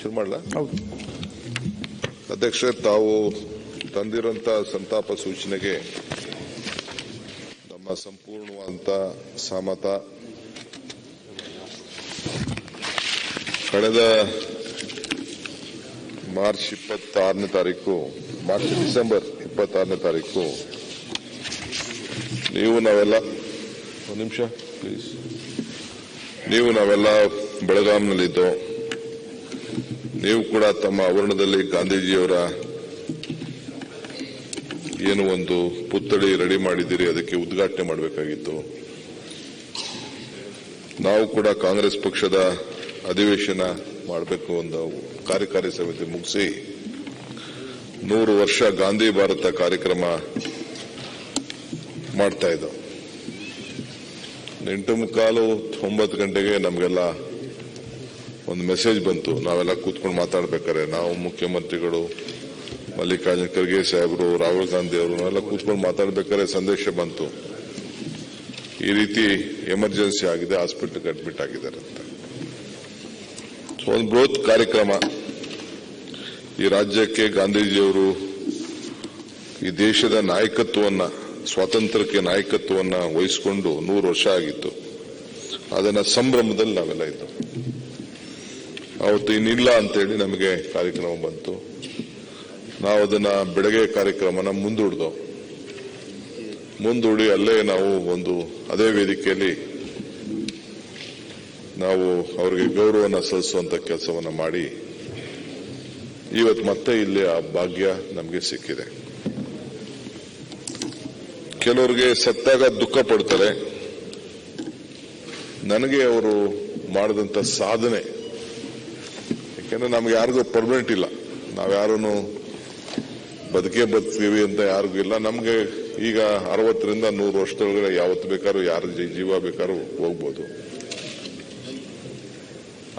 ಶುರು ಮಾಡಲ? ಹೌದು. ಅಧ್ಯಕ್ಷರೇ ತಾವು ತಂದಿರುವಂತಹ ಸಂತಾಪ ಸೂಚನೆಗೆ ನಮ್ಮ ಸಂಪೂರ್ಣವಾದಂತ ಸಮತ ಕಳೆದ ಮಾರ್ಚ್ ಇಪ್ಪತ್ತಾರನೇ ತಾರೀಕು ಮಾರ್ಚ್ ಡಿಸೆಂಬರ್ ಇಪ್ಪತ್ತಾರನೇ ತಾರೀಕು ನೀವು ನಾವೆಲ್ಲ ಒಂದು ನಿಮಿಷ ಪ್ಲೀಸ್ ನೀವು ನಾವೆಲ್ಲ ಬೆಳಗಾಂನಲ್ಲಿದ್ದೋ ನೀವು ಕೂಡ ತಮ್ಮ ಆವರಣದಲ್ಲಿ ಗಾಂಧೀಜಿಯವರ ಏನು ಒಂದು ಪುತ್ಥಳಿ ರೆಡಿ ಮಾಡಿದ್ದೀರಿ, ಅದಕ್ಕೆ ಉದ್ಘಾಟನೆ ಮಾಡಬೇಕಾಗಿತ್ತು. ನಾವು ಕೂಡ ಕಾಂಗ್ರೆಸ್ ಪಕ್ಷದ ಅಧಿವೇಶನ ಮಾಡಬೇಕು ಒಂದು ಕಾರ್ಯಕಾರಿ ಸಮಿತಿ ಮುಗಿಸಿ, ನೂರು ವರ್ಷ ಗಾಂಧಿ ಭಾರತ ಕಾರ್ಯಕ್ರಮ ಮಾಡ್ತಾ ಇದ್ದೋ. ಎಂಟು ಮುಕ್ಕಾಲು ಒಂಬತ್ತು ಗಂಟೆಗೆ ನಮಗೆಲ್ಲ ಒಂದು ಮೆಸೇಜ್ ಬಂತು. ನಾವೆಲ್ಲ ಕೂತ್ಕೊಂಡು ಮಾತಾಡ್ಬೇಕಾರೆ ನಾವು ಮುಖ್ಯಮಂತ್ರಿಗಳು ಮಲ್ಲಿಕಾರ್ಜುನ ಖರ್ಗೆ ಸಾಹೇಬರು, ರಾಹುಲ್ ಗಾಂಧಿ ಅವರು ನಾವೆಲ್ಲ ಕೂತ್ಕೊಂಡು ಮಾತಾಡ್ಬೇಕಾದ್ರೆ ಸಂದೇಶ ಬಂತು. ಈ ರೀತಿ ಎಮರ್ಜೆನ್ಸಿ ಆಗಿದೆ ಹಾಸ್ಪಿಟಲ್ಗೆ ಅಡ್ಮಿಟ್ ಆಗಿದ್ದಾರೆ ಅಂತ. ಒಂದು ಬೃಹತ್ ಕಾರ್ಯಕ್ರಮ. ಈ ರಾಜ್ಯಕ್ಕೆ ಗಾಂಧೀಜಿಯವರು ಈ ದೇಶದ ನಾಯಕತ್ವವನ್ನ, ಸ್ವಾತಂತ್ರ್ಯಕ್ಕೆ ನಾಯಕತ್ವವನ್ನ ವಹಿಸಿಕೊಂಡು ನೂರು ವರ್ಷ ಆಗಿತ್ತು. ಅದನ್ನ ಸಂಭ್ರಮದಲ್ಲಿ ನಾವೆಲ್ಲ ಇದ್ದು ಅವತ್ತು ಇನ್ನಿಲ್ಲ ಅಂತೇಳಿ ನಮಗೆ ಕಾರ್ಯಕ್ರಮ ಬಂತು. ನಾವು ಅದನ್ನ ಬೆಳಗ್ಗೆ ಕಾರ್ಯಕ್ರಮನ ಮುಂದೂಡ್ದು. ಮುಂದೂಡಿ ಅಲ್ಲೇ ನಾವು ಒಂದು, ಅದೇ ವೇದಿಕೆಯಲ್ಲಿ ನಾವು ಅವರಿಗೆ ಗೌರವನ ಸಲ್ಲಿಸುವಂತ ಕೆಲಸವನ್ನ ಮಾಡಿ, ಇವತ್ತು ಮತ್ತೆ ಇಲ್ಲಿ ಆ ಭಾಗ್ಯ ನಮಗೆ ಸಿಕ್ಕಿದೆ. ಕೆಲವರಿಗೆ ಸತ್ತಾಗ ದುಃಖ ಪಡ್ತಾರೆ. ನನಗೆ ಅವರು ಮಾಡಿದಂತ ಸಾಧನೆ ಯಾಕೆಂದ್ರೆ ನಮ್ಗೆ ಯಾರಿಗೂ ಪರ್ಮನೆಂಟ್ ಇಲ್ಲ. ನಾವ್ಯಾರೂ ಬದುಕೇ ಬದುಕ್ತೀವಿ ಅಂತ ಯಾರಿಗೂ ಇಲ್ಲ. ನಮ್ಗೆ ಈಗ ಅರವತ್ತರಿಂದ ನೂರು ವರ್ಷದೊಳಗಡೆ ಯಾವತ್ತು ಬೇಕಾದ್ರೂ ಯಾರ ಜೀವ ಬೇಕಾದ್ರೂ ಹೋಗ್ಬೋದು.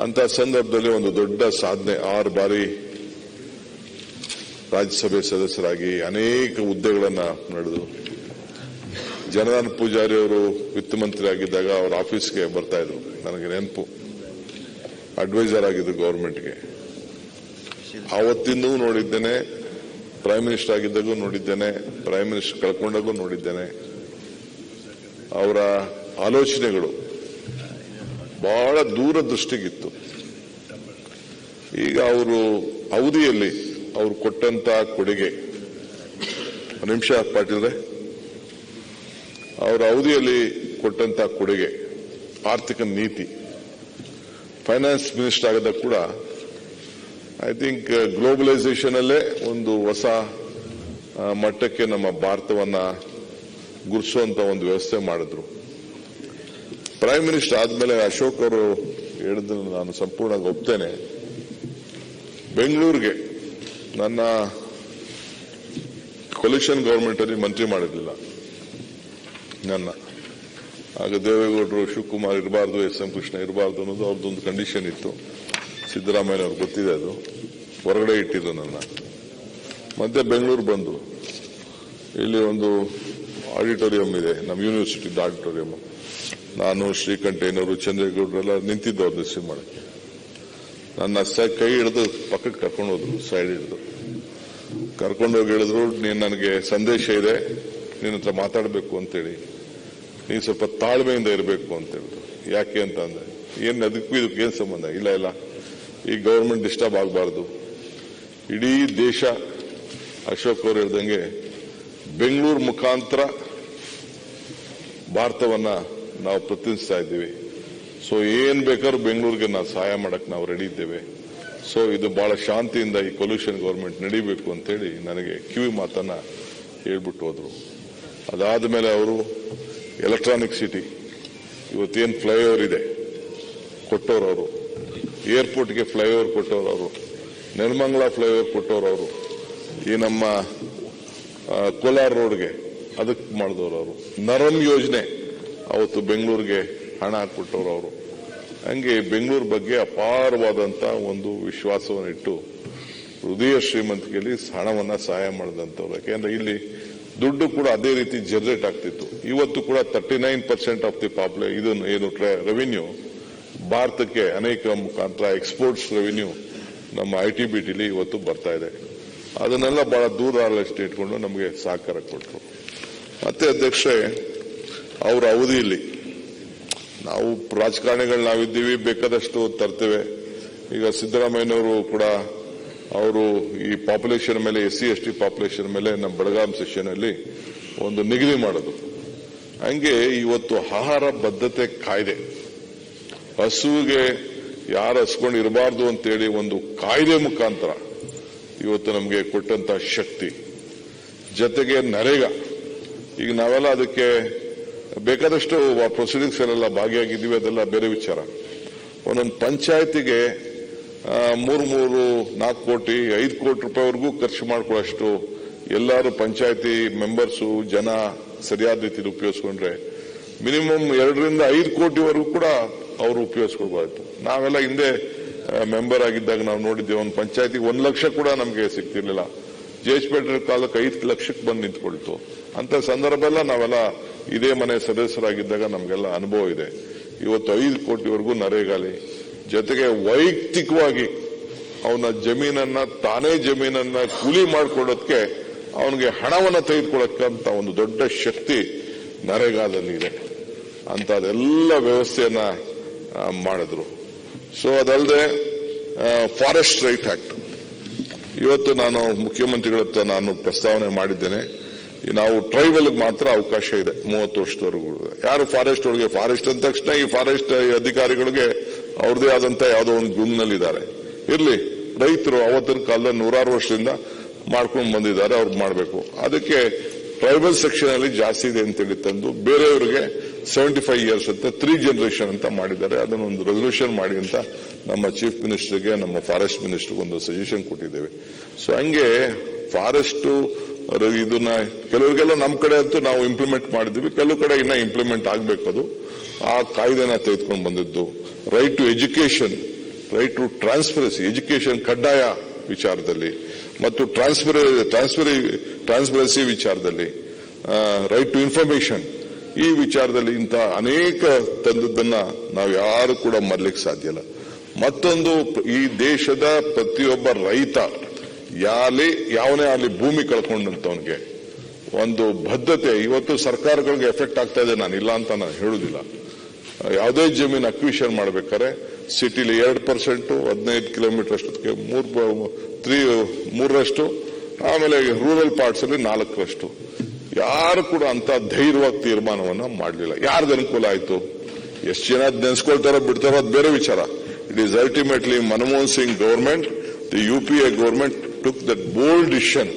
ಅಂತ ಸಂದರ್ಭದಲ್ಲಿ ಒಂದು ದೊಡ್ಡ ಸಾಧನೆ. ಆರು ಬಾರಿ ರಾಜ್ಯಸಭೆ ಸದಸ್ಯರಾಗಿ ಅನೇಕ ಹುದ್ದೆಗಳನ್ನ ನಡೆದು ಜನಾರ್ದನ್ ಪೂಜಾರಿ ಅವರು ವಿತ್ತ ಮಂತ್ರಿ ಆಗಿದ್ದಾಗ ಅವ್ರ ಆಫೀಸ್ಗೆ ಬರ್ತಾ ಇದ್ರು. ನನಗೆ ನೆನಪು. ಅಡ್ವೈಸರ್ ಆಗಿದ್ದು ಗೌರ್ಮೆಂಟ್ಗೆ ಆವತ್ತಿಂದೂ ನೋಡಿದ್ದೇನೆ ಪ್ರೈಮ್ ಮಿನಿಸ್ಟರ್ ಆಗಿದ್ದಾಗೂ ನೋಡಿದ್ದೇನೆ ಪ್ರೈಮ್ ಮಿನಿಸ್ಟರ್ ಕಳ್ಕೊಂಡಾಗೂ ನೋಡಿದ್ದೇನೆ. ಅವರ ಆಲೋಚನೆಗಳು ಬಹಳ ದೂರದೃಷ್ಟಿಗಿತ್ತು. ಈಗ ಅವರು ಅವಧಿಯಲ್ಲಿ ಅವರು ಕೊಟ್ಟಂತ ಕೊಡುಗೆ ನಿಮಿಷ ಪಾಟೀಲ್ರೆ. ಅವರ ಅವಧಿಯಲ್ಲಿ ಕೊಟ್ಟಂತ ಕೊಡುಗೆ, ಆರ್ಥಿಕ ನೀತಿ. ಫೈನಾನ್ಸ್ ಮಿನಿಸ್ಟರ್ ಆಗದ ಕೂಡ ಐ ಥಿಂಕ್ ಗ್ಲೋಬಲೈಸೇಷನ್ ಅಲ್ಲೇ ಒಂದು ಹೊಸ ಮಟ್ಟಕ್ಕೆ ನಮ್ಮ ಭಾರತವನ್ನ ಗುರುಸುವಂತ ಒಂದು ವ್ಯವಸ್ಥೆ ಮಾಡಿದ್ರು. ಪ್ರೈಮ್ ಮಿನಿಸ್ಟರ್ ಆದ್ಮೇಲೆ ಅಶೋಕ್ ಅವರು ಹೇಳಿದ್ರು ನಾನು ಸಂಪೂರ್ಣವಾಗಿ ಒಪ್ತೇನೆ. ಬೆಂಗಳೂರಿಗೆ ನನ್ನ ಕೊಲಿಷನ್ ಗವರ್ಮೆಂಟ್ ಅಲ್ಲಿ ಮಂತ್ರಿ ಮಾಡಿರಲಿಲ್ಲ. ನನ್ನ. ಆಗ ದೇವೇಗೌಡರು, ಶಿವಕುಮಾರ್ ಇರಬಾರ್ದು, ಎಸ್. ಎಂ. ಕೃಷ್ಣ ಇರಬಾರ್ದು ಅನ್ನೋದು ಅವ್ರದ್ದೊಂದು ಕಂಡೀಷನ್ ಇತ್ತು. ಸಿದ್ದರಾಮಯ್ಯ ಅವ್ರಿಗೆ ಗೊತ್ತಿದೆ ಅದು. ಹೊರಗಡೆ ಇಟ್ಟಿದ್ರು ನನ್ನ. ಮತ್ತೆ ಬೆಂಗಳೂರು ಬಂದು. ಇಲ್ಲಿ ಒಂದು ಆಡಿಟೋರಿಯಂ ಇದೆ, ನಮ್ಮ ಯೂನಿವರ್ಸಿಟಿ ಆಡಿಟೋರಿಯಂ ನಾನು ಶ್ರೀಕಂಠಯ್ಯನವರು ಚಂದ್ರೇಗೌಡರೆಲ್ಲ ನಿಂತಿದ್ದು ರಿಸೀವ್ ಮಾಡಕ್ಕೆ. ನನ್ನ ಕೈ ಹಿಡಿದು ಪಕ್ಕಕ್ಕೆ ಕರ್ಕೊಂಡು ಹೋದ್ರು ಸೈಡ್ ಹಿಡಿದು. ಕರ್ಕೊಂಡೋಗಿ ಹೇಳಿದ್ರು, ನೀನು ನನಗೆ ಸಂದೇಶ ಇದೆ ನಿನ್ನ ಹತ್ರ ಮಾತಾಡಬೇಕು ಅಂತೇಳಿ. ನೀನು ಸ್ವಲ್ಪ ತಾಳ್ಮೆಯಿಂದ ಇರಬೇಕು ಅಂತ ಹೇಳಿದ್ರು ಯಾಕೆ ಅಂತ ಅಂದ್ರೆ, ಏನ್ ಅದಕ್ಕೂ ಇದಕ್ಕೆ ಏನ್ ಸಂಬಂಧ? ಇಲ್ಲ ಇಲ್ಲ. ಈ ಗೌರ್ಮೆಂಟ್ ಡಿಸ್ಟರ್ಬ್ ಆಗಬಾರ್ದು. ಇಡೀ ದೇಶ ಅಶೋಕ್ ಅವರು ಹೇಳ್ದಂಗೆ ಬೆಂಗಳೂರು ಮುಖಾಂತರ ಭಾರತವನ್ನ ನಾವು ಪ್ರತಿನಿಧಿಸ್ತಾ ಇದ್ದೀವಿ. ಸೊ ಏನ್ ಬೇಕಾದ್ರೂ ಬೆಂಗಳೂರಿಗೆ ನಾವು ಸಹಾಯ ಮಾಡಕ್ ನಾವು ರೆಡಿ ಇದ್ದೇವೆ. ಸೊ ಇದು ಬಹಳ ಶಾಂತಿಯಿಂದ ಈ ಕೊಲ್ಯೂಷನ್ ಗೌರ್ಮೆಂಟ್ ನಡಿಬೇಕು ಅಂತೇಳಿ ನನಗೆ ಕಿವಿ ಮಾತನ್ನ ಹೇಳ್ಬಿಟ್ಟು ಹೋದ್ರು. ಅದಾದ ಮೇಲೆ ಅವರು ಎಲೆಕ್ಟ್ರಾನಿಕ್ ಸಿಟಿ ಇವತ್ತೇನು ಫ್ಲೈಓವರ್ ಇದೆ. ಕೊಟ್ಟವ್ರು ಅವರು. ಏರ್ಪೋರ್ಟ್ಗೆ ಫ್ಲೈಓವರ್ ಕೊಟ್ಟವ್ರು ಅವರು. ನೆಲಮಂಗಲ ಫ್ಲೈಓವರ್ ಕೊಟ್ಟವ್ರು ಅವರು. ಈ ನಮ್ಮ ಕೋಲಾರ ರೋಡ್ಗೆ ಅದಕ್ಕೆ ಮಾಡಿದವರು ಅವರು. ನರಮ್ ಯೋಜನೆ ಅವತ್ತು ಬೆಂಗಳೂರಿಗೆ ಹಣ ಹಾಕ್ಬಿಟ್ಟವ್ರು ಅವರು. ಹಂಗೆ ಬೆಂಗಳೂರು ಬಗ್ಗೆ ಅಪಾರವಾದಂತ ಒಂದು ವಿಶ್ವಾಸವನ್ನು ಇಟ್ಟು ಹೃದಯ ಶ್ರೀಮಂತಿಕೆಯಲ್ಲಿ ಹಣವನ್ನು ಸಹಾಯ ಮಾಡಿದಂಥವ್ರು. ಯಾಕೆಂದ್ರೆ ಇಲ್ಲಿ ದುಡ್ಡು ಕೂಡ ಅದೇ ರೀತಿ ಜನರೇಟ್ ಆಗ್ತಿತ್ತು. ಇವತ್ತು ಕೂಡ thirty nine percent of the population ಇದನ್ನು ಏನು ರೆವಿನ್ಯೂ ಭಾರತಕ್ಕೆ ಅನೇಕ ಮುಖಾಂತರ ಎಕ್ಸ್ಪೋರ್ಟ್ಸ್ ರೆವಿನ್ಯೂ ನಮ್ಮ ಐ ಟಿ ಬಿ ಇವತ್ತು ಬರ್ತಾ ಇದೆ. ಅದನ್ನೆಲ್ಲ ಬಹಳ ದೂರ ಆಲೋಚನೆ ಇಟ್ಕೊಂಡು ನಮಗೆ ಸಹಕಾರ ಕೊಟ್ಟರು ಮತ್ತೆ ಅಧ್ಯಕ್ಷೆ ಅವರ ಅವಧಿಯಲ್ಲಿ ನಾವು ರಾಜಕಾರಣಿಗಳು ನಾವಿದ್ದೀವಿ, ಬೇಕಾದಷ್ಟು ತರ್ತೇವೆ. ಈಗ ಸಿದ್ದರಾಮಯ್ಯನವರು ಕೂಡ ಅವರು ಈ ಪಾಪ್ಯುಲೇಷನ್ ಮೇಲೆ S C S T population ಮೇಲೆ, ನಮ್ಮ ಬೆಳಗಾಂ ಸೆಷನ್ ಅಲ್ಲಿ ಒಂದು ನಿಗದಿ ಮಾಡೋದು. ಹಂಗೆ ಇವತ್ತು ಆಹಾರ ಬದ್ಧತೆ ಕಾಯ್ದೆ. ಹಸುವಿಗೆ ಯಾರು ಹಸ್ಕೊಂಡು ಇರಬಾರ್ದು ಅಂತೇಳಿ ಒಂದು ಕಾಯ್ದೆ ಮುಖಾಂತರ ಇವತ್ತು ನಮಗೆ ಕೊಟ್ಟಂತ ಶಕ್ತಿ. ಜೊತೆಗೆ ನರೇಗಾ. ಈಗ ನಾವೆಲ್ಲ ಅದಕ್ಕೆ ಬೇಕಾದಷ್ಟು ಪ್ರೊಸೀಡಿಂಗ್ಸ್ ಎಲ್ಲ ಭಾಗಿಯಾಗಿದ್ದೀವಿ, ಅದೆಲ್ಲ ಬೇರೆ ವಿಚಾರ. ಒಂದೊಂದು ಪಂಚಾಯತಿಗೆ ಮೂರು ಮೂರು, ನಾಲ್ಕು ಕೋಟಿ, ಐದು ಕೋಟಿ ರೂಪಾಯಿವರೆಗೂ ಖರ್ಚು ಮಾಡ್ಕೊಳ್ಳೋಷ್ಟು ಎಲ್ಲರೂ ಪಂಚಾಯತಿ ಮೆಂಬರ್ಸು ಜನ ಸರಿಯಾದ ರೀತಿಯಲ್ಲಿ ಉಪಯೋಗಿಸ್ಕೊಂಡ್ರೆ ಮಿನಿಮಮ್ ಎರಡರಿಂದ ಐದು ಕೋಟಿವರೆಗೂ ಕೂಡ ಅವರು ಉಪಯೋಗಿಸ್ಕೊಳ್ಬಾರ್ದು. ನಾವೆಲ್ಲ ಹಿಂದೆ ಮೆಂಬರ್ ಆಗಿದ್ದಾಗ ನಾವು ನೋಡಿದ್ದೇವೆ ಒಂದು ಪಂಚಾಯತಿಗೆ ಒಂದು ಲಕ್ಷ ಕೂಡ ನಮಗೆ ಸಿಗ್ತಿರ್ಲಿಲ್ಲ. ಜೇಜ್ಪೇಟೆ ಕಾಲಕ್ಕೆ ಐದು ಲಕ್ಷಕ್ಕೆ ಬಂದು ನಿಂತ್ಕೊಳ್ತು. ಅಂತ ಸಂದರ್ಭ ಎಲ್ಲ ನಾವೆಲ್ಲ ಇದೇ ಮನೆ ಸದಸ್ಯರಾಗಿದ್ದಾಗ ನಮಗೆಲ್ಲ ಅನುಭವ ಇದೆ. ಇವತ್ತು ಐದು ಕೋಟಿವರೆಗೂ ನರೇಗಾಲಿ. ಜೊತೆಗೆ ವೈಯಕ್ತಿಕವಾಗಿ ಅವನ ಜಮೀನನ್ನ ತಾನೇ ಜಮೀನನ್ನ ಕೂಲಿ ಮಾಡಿಕೊಡೋದಕ್ಕೆ ಅವನಿಗೆ ಹಣವನ್ನ ತೆಗೆದುಕೊಳ್ಳಕ್ಕಂತ ಒಂದು ದೊಡ್ಡ ಶಕ್ತಿ ನರೇಗಾದಲ್ಲಿ ಇದೆ. ಅಂತದೆಲ್ಲ ವ್ಯವಸ್ಥೆಯನ್ನ ಮಾಡಿದ್ರು. ಸೊ ಅದಲ್ಲದೆ ಫಾರೆಸ್ಟ್ ರೈಟ್ ಆಕ್ಟ್ ಇವತ್ತು ನಾನು ಮುಖ್ಯಮಂತ್ರಿಗಳ ಹತ್ರ ನಾನು ಪ್ರಸ್ತಾವನೆ ಮಾಡಿದ್ದೇನೆ. ನಾವು ಟ್ರೈಬಲ್ ಮಾತ್ರ ಅವಕಾಶ ಇದೆ, ಮೂವತ್ತು ವರ್ಷದವರೆಗೂ. ಯಾರು ಫಾರೆಸ್ಟ್ ಒಳಗೆ ಫಾರೆಸ್ಟ್ ಅಂದ ತಕ್ಷಣ ಈ ಫಾರೆಸ್ಟ್ ಅಧಿಕಾರಿಗಳಿಗೆ ಅವ್ರದೇ ಆದಂತ ಯಾವುದೋ ಒಂದು ಗುಂಪಿನಲ್ಲಿದ್ದಾರೆ. ಇರ್ಲಿ, ರೈತರು ಅವತ್ತಿನ ಕಾಲದಲ್ಲಿ ನೂರಾರು ವರ್ಷದಿಂದ ಮಾಡ್ಕೊಂಡು ಬಂದಿದ್ದಾರೆ ಅವ್ರು ಮಾಡಬೇಕು. ಅದಕ್ಕೆ ಟ್ರೈಬಲ್ ಸೆಕ್ಷನ್ ಅಲ್ಲಿ ಜಾಸ್ತಿ ಇದೆ ಅಂತೇಳಿ ತಂದು, ಬೇರೆಯವರಿಗೆ ಸೆವೆಂಟಿ ಫೈವ್ ಇಯರ್ಸ್ ಅಂತ ತ್ರೀ ಜನರೇಷನ್ ಅಂತ ಮಾಡಿದ್ದಾರೆ. ಅದನ್ನ ಒಂದು ರೆಸೊಲ್ಯೂಷನ್ ಮಾಡಿ ಅಂತ ನಮ್ಮ ಚೀಫ್ ಮಿನಿಸ್ಟರ್ಗೆ ನಮ್ಮ ಫಾರೆಸ್ಟ್ ಮಿನಿಸ್ಟರ್ಗೆ ಒಂದು ಸಜೆಷನ್ ಕೊಟ್ಟಿದ್ದೇವೆ. ಸೊ ಹಂಗೆ ಫಾರೆಸ್ಟ್ ಇದನ್ನ ಕೆಲವರಿಗೆಲ್ಲ ನಮ್ಮ ಕಡೆ ಅಂತೂ ನಾವು ಇಂಪ್ಲಿಮೆಂಟ್ ಮಾಡಿದ್ವಿ ಕೆಲವು ಕಡೆ ಇನ್ನ ಇಂಪ್ಲಿಮೆಂಟ್ ಆಗ್ಬೇಕು ಅದು. ಆ ಕಾಯ್ದೆನ ತೆಗೆದುಕೊಂಡು ಬಂದಿದ್ದು. Right to education right to transparency education ಕಡ್ಡಾಯ ವಿಚಾರದಲ್ಲಿ ಮತ್ತು ಟ್ರಾನ್ಸ್ಪರ ಟ್ರಾನ್ಸ್ಪರಿ ಟ್ರಾನ್ಸ್ಪರೆನ್ಸಿ ವಿಚಾರದಲ್ಲಿ ರೈಟ್ ಟು ಇನ್ಫಾರ್ಮೇಶನ್ ಈ ವಿಚಾರದಲ್ಲಿ ಇಂತಹ ಅನೇಕ ತಂದದ್ದನ್ನ ನಾವು ಯಾರು ಕೂಡ ಮರಲಿಕ್ಕೆ ಸಾಧ್ಯ ಇಲ್ಲ. ಮತ್ತೊಂದು ಈ ದೇಶದ ಪ್ರತಿಯೊಬ್ಬ ರೈತ ಯಾಲಿ, ಯಾವನೇ ಅಲ್ಲಿ ಭೂಮಿ ಕಳ್ಕೊಂಡಂತವನಿಗೆ ಒಂದು ಬದ್ಧತೆ ಇವತ್ತು ಸರ್ಕಾರಗಳಿಗೆ ಎಫೆಕ್ಟ್ ಆಗ್ತಾ ಇದೆ ನಾನು ಇಲ್ಲ ಅಂತ ನಾನು ಹೇಳುದಿಲ್ಲ. ಯಾವುದೇ ಜಮೀನು ಅಕ್ವಿಷನ್ ಮಾಡ್ಬೇಕಾದ್ರೆ ಸಿಟಿಲಿ ಎರಡು ಪರ್ಸೆಂಟು ಹದಿನೈದು ಕಿಲೋಮೀಟರ್ ಅಷ್ಟೊತ್ತಿಗೆ, ಮೂರು ತ್ರೀ ಮೂರರಷ್ಟು, ಆಮೇಲೆ ರೂರಲ್ ಪಾರ್ಟ್ಸ್ ಅಲ್ಲಿ ನಾಲ್ಕರಷ್ಟು. ಯಾರು ಕೂಡ ಅಂತ ಧೈರ್ಯವಾಗಿ ತೀರ್ಮಾನವನ್ನು ಮಾಡಲಿಲ್ಲ. ಯಾರ್ದು ಅನುಕೂಲ ಆಯ್ತು? ಎಷ್ಟು ಜನ ಅದು ನೆನ್ಸ್ಕೊಳ್ತಾರೋ ಬಿಡ್ತಾರೋ ಅದು ಬೇರೆ ವಿಚಾರ. It is ultimately Manmohan Singh government the U P A took that bold decision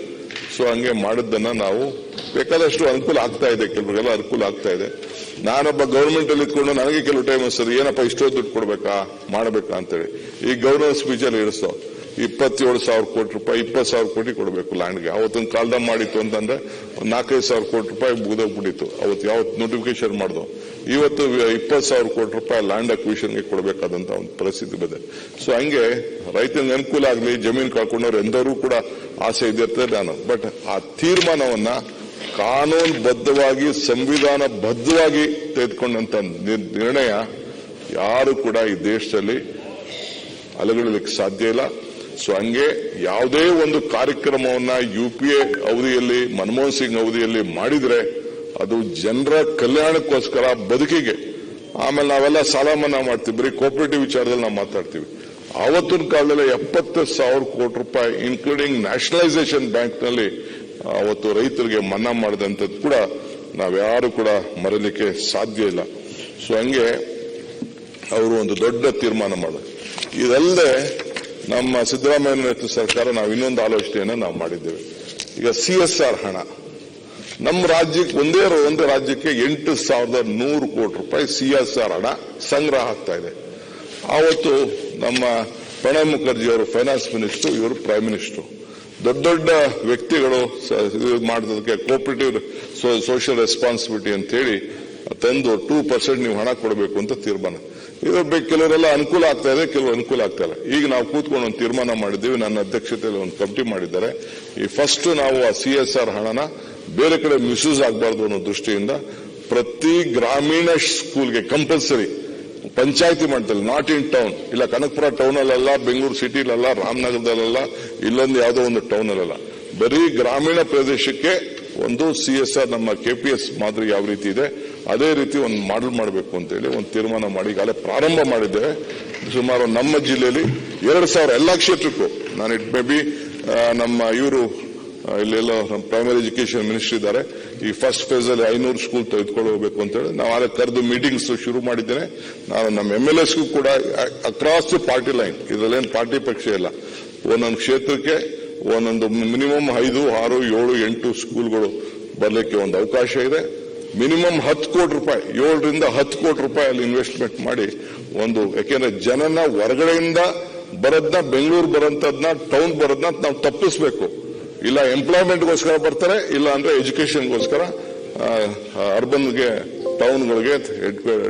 so ಹಂಗೆ ಮಾಡಿದ್ದನ್ನ ನಾವು ಬೇಕಾದಷ್ಟು ಅನುಕೂಲ ಆಗ್ತಾ ಇದೆ. ಕೆಲವರಿಗೆಲ್ಲ ಅನುಕೂಲ ಆಗ್ತಾ ಇದೆ. ನಾನೊಬ್ಬ ಗವರ್ಮೆಂಟ್ ಅಲ್ಲಿ ಇದ್ಕೊಂಡು ನನಗೆ ಕೆಲವು ಟೈಮ್ ಅನ್ಸ್ತದೆ ಏನಪ್ಪ ಇಷ್ಟೊಂದು ದುಡ್ಡು ಕೊಡ್ಬೇಕಾ? ಮಾಡಬೇಕಾ? ಅಂತೇಳಿ. ಈ ಗವರ್ನರ್ ಸ್ಪೀಚ್ ಅಲ್ಲಿ ಇರಿಸೋ ಇಪ್ಪತ್ತೇಳು ಸಾವಿರ ಕೋಟಿ ರೂಪಾಯಿ, ಇಪ್ಪತ್ತು ಸಾವಿರ ಕೋಟಿ ಕೊಡಬೇಕು ಲ್ಯಾಂಡ್ಗೆ ಅವತ್ತೊಂದು ಕಾಲದಾಗ ಮಾಡಿತ್ತು ಅಂತಂದ್ರೆ ನಾಲ್ಕೈದು ಸಾವಿರ ಕೋಟಿ ರೂಪಾಯಿ ಮುಗಿದೋಗ್ಬಿಟ್ಟಿತ್ತು. ಅವತ್ತು ಯಾವತ್ತು ನೋಟಿಫಿಕೇಶನ್ ಮಾಡ್ದು. ಇವತ್ತು ಇಪ್ಪತ್ತು ಸಾವಿರ ಕೋಟಿ ರೂಪಾಯಿ ಲ್ಯಾಂಡ್ ಅಕ್ವಿಷನ್ಗೆ ಕೊಡಬೇಕಾದಂತ ಒಂದು ಪರಿಸ್ಥಿತಿ ಬಂದೆ ಸೊ ಹಂಗೆ ರೈತನಿಗೆ ಅನುಕೂಲ ಆಗಲಿ, ಜಮೀನು ಕಳ್ಕೊಂಡವ್ರು ಎಂದರೂ ಕೂಡ ಆಸೆ ಇದಿರ್ತದೆ ನಾನು. ಬಟ್ ಆ ತೀರ್ಮಾನವನ್ನ ಕಾನೂನುಬದ್ಧವಾಗಿ ಸಂವಿಧಾನ ಬದ್ಧವಾಗಿ ತೆಗೆದುಕೊಂಡಂತ ನಿರ್- ನಿರ್ಣಯ ಯಾರು ಕೂಡ ಈ ದೇಶದಲ್ಲಿ ಅಲಗಡಲಿಕ್ಕೆ ಸಾಧ್ಯ ಇಲ್ಲ. ಸೊ ಹಂಗೆ ಯಾವುದೇ ಒಂದು ಕಾರ್ಯಕ್ರಮವನ್ನ ಯು ಪಿ ಎ ಅವಧಿಯಲ್ಲಿ, ಮನಮೋಹನ್ ಸಿಂಗ್ ಅವಧಿಯಲ್ಲಿ ಮಾಡಿದ್ರೆ, ಅದು ಜನರ ಕಲ್ಯಾಣಕ್ಕೋಸ್ಕರ ಬದುಕಿಗೆ. ಆಮೇಲೆ ನಾವೆಲ್ಲ ಸಾಲ ಮನ್ನಾ ಮಾಡ್ತೀವಿ, ಬರೀ ಕೋಪರೇಟಿವ್ ವಿಚಾರದಲ್ಲಿ ನಾವು ಮಾತಾಡ್ತೀವಿ. ಆವತ್ತಿನ ಕಾಲದಲ್ಲಿ ಎಪ್ಪತ್ತು ಸಾವಿರ ಕೋಟಿ ರೂಪಾಯಿ ಇನ್ಕ್ಲೂಡಿಂಗ್ ನ್ಯಾಷನಲೈಸೇಷನ್ ಬ್ಯಾಂಕ್ನಲ್ಲಿ ಅವತ್ತು ರೈತರಿಗೆ ಮನ್ನಾ ಮಾಡಿದಂಥದ್ದು ಕೂಡ ನಾವ್ಯಾರು ಕೂಡ ಮರಲಿಕ್ಕೆ ಸಾಧ್ಯ ಇಲ್ಲ. ಸೊ ಹಂಗೆ ಅವರು ಒಂದು ದೊಡ್ಡ ತೀರ್ಮಾನ ಮಾಡಿದ್ರು. ಇದಲ್ಲದೆ ನಮ್ಮ ಸಿದ್ದರಾಮಯ್ಯ ನೇತೃತ್ವ ಸರ್ಕಾರ ನಾವು ಇನ್ನೊಂದು ಆಲೋಚನೆಯನ್ನು ನಾವು ಮಾಡಿದ್ದೇವೆ. ಈಗ ಸಿ ಎಸ್ ಆರ್ ಹಣ. ನಮ್ಮ ರಾಜ್ಯಕ್ಕೆ ಒಂದೇ ಒಂದು ರಾಜ್ಯಕ್ಕೆ ಎಂಟು ಸಾವಿರದ ನೂರು ಕೋಟಿ ರೂಪಾಯಿ ಸಿ ಎಸ್ ಆರ್ ಹಣ ಸಂಗ್ರಹ ಆಗ್ತಾ ಇದೆ. ಆವತ್ತು ನಮ್ಮ ಪ್ರಣಬ್ ಮುಖರ್ಜಿ ಅವರು ಫೈನಾನ್ಸ್ ಮಿನಿಸ್ಟರ್ ಇವರು ಪ್ರೈಮ್ ಮಿನಿಸ್ಟರ್ ದೊಡ್ಡ ದೊಡ್ಡ ವ್ಯಕ್ತಿಗಳು ಇದು ಮಾಡೋದಕ್ಕೆ ಕೋಪರೇಟಿವ್ ಸೋಷಿಯಲ್ ರೆಸ್ಪಾನ್ಸಿಬಿಲಿಟಿ ಅಂತ ಹೇಳಿ ತಂದು ಟೂ ಪರ್ಸೆಂಟ್ ನೀವು ಹಣ ಕೊಡಬೇಕು ಅಂತ ತೀರ್ಮಾನ. ಬಗ್ಗೆ ಕೆಲವರೆಲ್ಲ ಅನುಕೂಲ ಆಗ್ತಾ ಇದೆ, ಕೆಲವು ಅನುಕೂಲ ಆಗ್ತಾ ಇಲ್ಲ. ಈಗ ನಾವು ಕೂತ್ಕೊಂಡು ಒಂದು ತೀರ್ಮಾನ ಮಾಡಿದ್ದೀವಿ, ನನ್ನ ಅಧ್ಯಕ್ಷತೆಯಲ್ಲಿ ಒಂದು ಕಮಿಟಿ ಮಾಡಿದ್ದಾರೆ. ಈ ಫಸ್ಟ್ ನಾವು ಆ ಸಿ ಎಸ್ ಆರ್ ಹಣನ ಬೇರೆ ಕಡೆ ಮಿಸ್ಯೂಸ್ ಆಗಬಾರ್ದು ಅನ್ನೋ ದೃಷ್ಟಿಯಿಂದ ಪ್ರತಿ ಗ್ರಾಮೀಣ ಸ್ಕೂಲ್ಗೆ ಕಂಪಲ್ಸರಿ ಪಂಚಾಯತಿ ಮಟ್ಟದಲ್ಲಿ ನಾಟ್ ಇನ್ ಟೌನ್ ಇಲ್ಲ ಕನಕಪುರ ಟೌನ್ ಅಲ್ಲ ಬೆಂಗಳೂರು ಸಿಟಿಲಲ್ಲ ರಾಮನಗರದಲ್ಲ ಇಲ್ಲೊಂದು ಯಾವುದೋ ಒಂದು ಟೌನ್ ಅಲ್ಲ ಬರೀ ಗ್ರಾಮೀಣ ಪ್ರದೇಶಕ್ಕೆ ಒಂದು ಸಿ ಎಸ್ ಆರ್ ನಮ್ಮ ಕೆಪಿಎಸ್ ಮಾದರಿ ಯಾವ ರೀತಿ ಇದೆ, ಅದೇ ರೀತಿ ಒಂದು ಮಾಡಲ್ ಮಾಡಬೇಕು ಅಂತೇಳಿ ಒಂದು ತೀರ್ಮಾನ ಮಾಡಿ, ಈಗಾಗಲೇ ಪ್ರಾರಂಭ ಮಾಡಿದ್ದೇವೆ. ಸುಮಾರು ನಮ್ಮ ಜಿಲ್ಲೆಯಲ್ಲಿ ಎರಡು ಸಾವಿರ, ಎಲ್ಲ ಕ್ಷೇತ್ರಕ್ಕೂ. ನಾನು ಇಟ್ ಮೇ ಬಿ ನಮ್ಮ ಇವರು ಇಲ್ಲೆಲ್ಲೋ ನಮ್ಮ ಪ್ರೈಮರಿ ಎಜುಕೇಶನ್ ಮಿನಿಸ್ಟ್ರಿ ಇದ್ದಾರೆ. ಈ ಫಸ್ಟ್ ಫೇಸ್ ಅಲ್ಲಿ ಐನೂರು ಸ್ಕೂಲ್ ತೆಗೆದುಕೊಂಡು ಹೋಗಬೇಕು ಅಂತ ಹೇಳಿ ನಾವು ಅದಕ್ಕೆ ಕರೆದು ಮೀಟಿಂಗ್ಸ್ ಶುರು ಮಾಡಿದ್ದೇನೆ. ನಾನು ನಮ್ಮ ಎಂ ಎಲ್ ಎಸ್ಗೂ ಕೂಡ ಅಕ್ರಾಸ್ ದಿ ಪಾರ್ಟಿ ಲೈನ್ ಇದರಲ್ಲೇನು ಪಾರ್ಟಿ ಪಕ್ಷ ಇಲ್ಲ. ಒಂದೊಂದು ಕ್ಷೇತ್ರಕ್ಕೆ ಒಂದೊಂದು ಮಿನಿಮಮ್ ಐದು, ಆರು, ಏಳು, ಎಂಟು ಸ್ಕೂಲ್ಗಳು ಬರಲಿಕ್ಕೆ ಒಂದು ಅವಕಾಶ ಇದೆ. ಮಿನಿಮಮ್ ಹತ್ತು ಕೋಟಿ ರೂಪಾಯಿ, ಏಳರಿಂದ ಹತ್ತು ಕೋಟಿ ರೂಪಾಯಿ ಅಲ್ಲಿ ಇನ್ವೆಸ್ಟ್ಮೆಂಟ್ ಮಾಡಿ ಒಂದು, ಯಾಕೆಂದ್ರೆ ಜನನ ಹೊರಗಡೆಯಿಂದ ಬರೋದ್ನ, ಬೆಂಗಳೂರು ಬರೋಂಥದ್ನ ಟೌನ್ ಬರೋದನ್ನ ನಾವು ತಪ್ಪಿಸ್ಬೇಕು. ಇಲ್ಲ ಎಂಪ್ಲಾಯ್ಮೆಂಟ್ಗೋಸ್ಕರ ಬರ್ತಾರೆ, ಇಲ್ಲ ಅಂದ್ರೆ ಎಜುಕೇಶನ್ಗೋಸ್ಕರ ಅರ್ಬನ್ಗೆ ಟೌನ್ಗಳಿಗೆ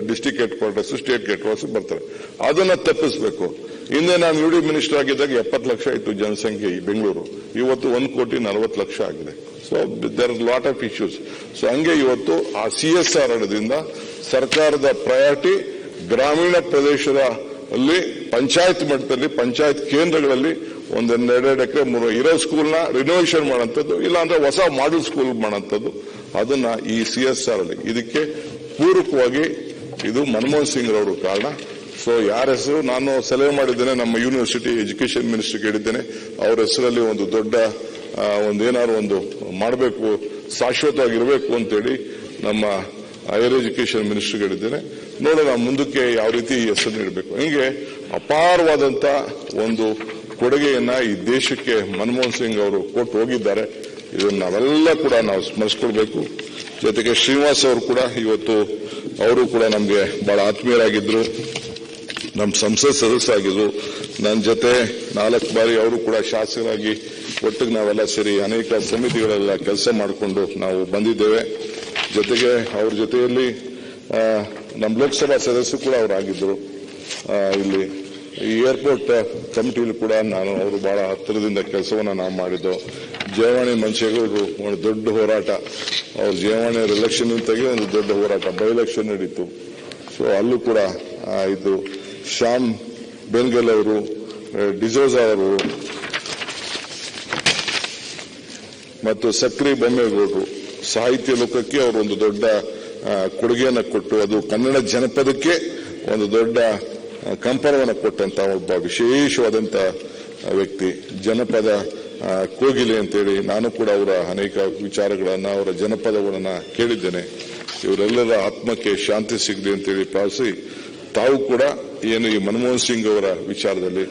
district head quarters state head quarters ಬರ್ತಾರೆ. ಅದನ್ನ ತಪ್ಪಿಸಬೇಕು. ಹಿಂದೆ ನಾನು ಯು ಡಿ ಮಿನಿಸ್ಟರ್ ಆಗಿದ್ದಾಗ ಎಪ್ಪತ್ತು ಲಕ್ಷ ಇತ್ತು ಜನಸಂಖ್ಯೆ ಈ ಬೆಂಗಳೂರು. ಇವತ್ತು ಒಂದು ಕೋಟಿ ನಲವತ್ತು ಲಕ್ಷ ಆಗಿದೆ. So there lot of issues so ಹಂಗೆ ಇವತ್ತು ಆ ಸಿ ಎಸ್ ಆರ್ ಹಣದಿಂದ ಸರ್ಕಾರದ ಪ್ರಯಾರಿಟಿ ಗ್ರಾಮೀಣ ಪ್ರದೇಶದ ಅಲ್ಲಿ ಪಂಚಾಯತ್ ಮಟ್ಟದಲ್ಲಿ, ಪಂಚಾಯತ್ ಕೇಂದ್ರಗಳಲ್ಲಿ ಒಂದೊಂದು ಎರಡೆರಡು ಎಕರೆ ಮೂರು ಇರೋ ಸ್ಕೂಲ್ನ ರಿನೋವೇಷನ್ ಮಾಡೋಂಥದ್ದು ಇಲ್ಲಾಂದ್ರೆ ಹೊಸ ಮಾಡಲ್ ಸ್ಕೂಲ್ ಮಾಡೋಂಥದ್ದು ಅದನ್ನ ಈ ಸಿ ಎಸ್ ಆರ್ ಅಲ್ಲಿ. ಇದಕ್ಕೆ ಪೂರಕವಾಗಿ ಇದು ಮನಮೋಹನ್ ಸಿಂಗ್ ರವರು ಕಾರಣ. ಸೊ ಯಾರ ಹೆಸರು? ನಾನು ಸಲಹೆ ಮಾಡಿದ್ದೇನೆ, ನಮ್ಮ ಯೂನಿವರ್ಸಿಟಿ ಎಜುಕೇಶನ್ ಮಿನಿಸ್ಟರ್ ಹೇಳಿದ್ದೇನೆ. ಅವ್ರ ಹೆಸರಲ್ಲಿ ಒಂದು ದೊಡ್ಡ ಒಂದು ಏನಾದ್ರು ಒಂದು ಮಾಡಬೇಕು, ಶಾಶ್ವತವಾಗಿರಬೇಕು ಅಂತೇಳಿ ನಮ್ಮ ಹೈಯರ್ ಎಜುಕೇಶನ್ ಮಿನಿಸ್ಟರ್ ಹೇಳಿದ್ದೇನೆ. ನೋಡೋಣ ಮುಂದಕ್ಕೆ ಯಾವ ರೀತಿ ಹೆಸರು ನೀಡಬೇಕು. ಹಿಂಗೆ ಅಪಾರವಾದಂತ ಒಂದು ಕೊಡುಗೆಯನ್ನ ಈ ದೇಶಕ್ಕೆ ಮನಮೋಹನ್ ಸಿಂಗ್ ಅವರು ಕೊಟ್ಟು ಹೋಗಿದ್ದಾರೆ. ಇದನ್ನು ನಾವೆಲ್ಲ ಕೂಡ ನಾವು ಸ್ಮರಿಸ್ಕೊಳ್ಬೇಕು. ಜೊತೆಗೆ ಶ್ರೀನಿವಾಸ್ ಅವರು ಕೂಡ ಇವತ್ತು ಅವರು ಕೂಡ ನಮಗೆ ಬಹಳ ಆತ್ಮೀಯರಾಗಿದ್ರು. ನಮ್ಮ ಸಂಸತ್ ಸದಸ್ಯರಾಗಿದ್ರು. ನನ್ನ ಜೊತೆ ನಾಲ್ಕು ಬಾರಿ ಅವರು ಕೂಡ ಶಾಸಕರಾಗಿ ಒಟ್ಟಿಗೆ ನಾವೆಲ್ಲ ಸೇರಿ ಅನೇಕ ಸಮಿತಿಗಳೆಲ್ಲ ಕೆಲಸ ಮಾಡಿಕೊಂಡು ನಾವು ಬಂದಿದ್ದೇವೆ. ಜೊತೆಗೆ ಅವ್ರ ಜೊತೆಯಲ್ಲಿ ನಮ್ಮ ಲೋಕಸಭಾ ಸದಸ್ಯರು ಕೂಡ ಅವರಾಗಿದ್ದರು ಇಲ್ಲಿ ಏರ್ಪೋರ್ಟ್ ಕಮಿಟಿಯಲ್ಲಿ ಕೂಡ ನಾನು ಅವರು ಬಹಳ ಹತ್ತಿರದಿಂದ ಕೆಲಸವನ್ನು ನಾವು ಮಾಡಿದ್ದು. ಜೇವಾಣಿ ಮಂಚೇಗೌಡರು ಒಂದು ದೊಡ್ಡ ಹೋರಾಟ. ಅವ್ರ ಜೇವಾಣಿ ಎಲೆಕ್ಷನ್ ತೆಗೆ ಒಂದು ದೊಡ್ಡ ಹೋರಾಟ ಬೈ ಎಲೆಕ್ಷನ್ ನಡೀತು. ಸೊ ಅಲ್ಲೂ ಕೂಡ ಇದು ಶ್ಯಾಮ್ ಬೆನ್ಗಲ್ ಅವರು ಡಿಸೋಜಾ ಅವರು, ಮತ್ತು ಸಕ್ರಿ ಬೊಮ್ಮೇಗೌಡರು, ಸಾಹಿತ್ಯ ಲೋಕಕ್ಕೆ ಅವರು ಒಂದು ದೊಡ್ಡ ಕೊಡುಗೆಯನ್ನು ಕೊಟ್ಟು, ಅದು ಕನ್ನಡ ಜನಪದಕ್ಕೆ ಒಂದು ದೊಡ್ಡ ಕಂಪನವನ್ನು ಕೊಟ್ಟಂತ ಒಬ್ಬ ವಿಶೇಷವಾದಂತ ವ್ಯಕ್ತಿ, ಜನಪದ ಕೋಗಿಲೆ ಅಂತೇಳಿ ನಾನು ಕೂಡ ಅವರ ಅನೇಕ ವಿಚಾರಗಳನ್ನು, ಅವರ ಜನಪದಗಳನ್ನು ಕೇಳಿದ್ದೇನೆ. ಇವರೆಲ್ಲರ ಆತ್ಮಕ್ಕೆ ಶಾಂತಿ ಸಿಗಲಿ ಅಂತೇಳಿ ಪ್ರಾರ್ಥಿಸಿ, ತಾವು ಕೂಡ ಏನು ಈ ಮನಮೋಹನ್ ಸಿಂಗ್ ಅವರ ವಿಚಾರದಲ್ಲಿ,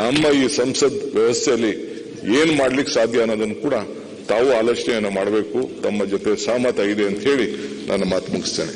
ನಮ್ಮ ಈ ಸಂಸತ್ ವ್ಯವಸ್ಥೆಯಲ್ಲಿ ಏನ್ ಮಾಡ್ಲಿಕ್ಕೆ ಸಾಧ್ಯ ಅನ್ನೋದನ್ನು ಕೂಡ ತಾವು ಆಲೋಚನೆಯನ್ನು ಮಾಡಬೇಕು, ತಮ್ಮ ಜೊತೆ ಸಹಮತ ಇದೆ ಅಂತ ಹೇಳಿ ನನ್ನ ಮಾತು ಮುಗಿಸ್ತೇನೆ.